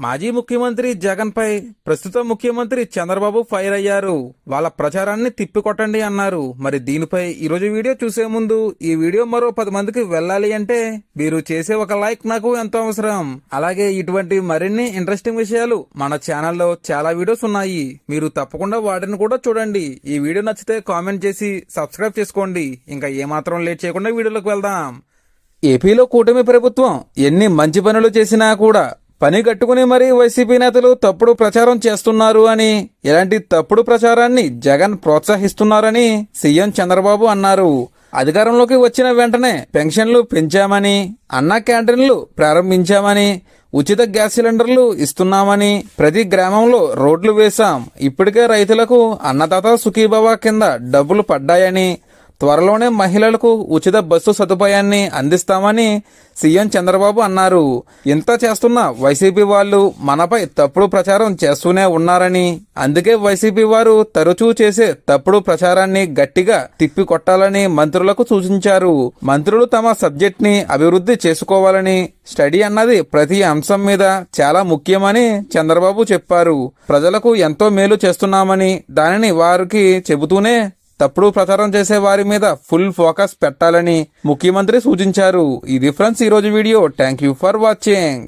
మాజీ ముఖ్యమంత్రి జగన్ పై ప్రస్తుత ముఖ్యమంత్రి చంద్రబాబు ఫైర్ అయ్యారు. వాళ్ళ ప్రచారాన్ని తిప్పికొట్టండి అన్నారు. మరి దీనిపై ఈరోజు వీడియో చూసే ముందు ఈ వీడియో మరో పది మందికి వెళ్ళాలి అంటే మీరు చేసే ఒక లైక్ నాకు ఎంతో అవసరం. అలాగే ఇటువంటి మరిన్ని ఇంట్రెస్టింగ్ విషయాలు మన ఛానల్లో చాలా వీడియోస్ ఉన్నాయి. మీరు తప్పకుండా వాటిని కూడా చూడండి. ఈ వీడియో నచ్చితే కామెంట్ చేసి సబ్స్క్రైబ్ చేసుకోండి. ఇంకా ఏమాత్రం లేట్ చేయకుండా వీడియోలోకి వెళ్దాం. ఏపీలో కూటమి ప్రభుత్వం ఎన్ని మంచి పనులు చేసినా కూడా పని కట్టుకుని మరీ వైసీపీ నేతలు తప్పుడు ప్రచారం చేస్తున్నారు అని ఇలాంటి తప్పుడు ప్రచారాన్ని జగన్ ప్రోత్సహిస్తున్నారని సీఎం చంద్రబాబు అన్నారు. అధికారంలోకి వచ్చిన వెంటనే పెన్షన్లు పెంచామని అన్న క్యాంటీన్లు ప్రారంభించామని ఉచిత గ్యాస్ సిలిండర్లు ఇస్తున్నామని ప్రతి గ్రామంలో రోడ్లు వేశాం. ఇప్పటికే రైతులకు అన్నదాత సుఖీభవ కింద డబ్బులు పడ్డాయని త్వరలోనే మహిళలకు ఉచిత బస్సు సదుపాయాన్ని అందిస్తామని సీఎం చంద్రబాబు అన్నారు. ఇంత చేస్తున్న వైసీపీ వాళ్ళు మనపై తప్పుడు ప్రచారం చేస్తూనే ఉన్నారని అందుకే వైసీపీ వారు తరచూ చేసే తప్పుడు ప్రచారాన్ని గట్టిగా తిప్పికొట్టాలని మంత్రులకు సూచించారు. మంత్రులు తమ సబ్జెక్ట్ని అభివృద్ధి చేసుకోవాలని స్టడీ అన్నది ప్రతి అంశం మీద చాలా ముఖ్యమని చంద్రబాబు చెప్పారు. ప్రజలకు ఎంతో మేలు చేస్తున్నామని దానిని వారికి చెబుతూనే తప్పుడు ప్రచారం చేసే వారి మీద ఫుల్ ఫోకస్ పెట్టాలని ముఖ్యమంత్రి సూచించారు. ఇది ఫ్రెండ్స్ ఈరోజు video. Thank you for watching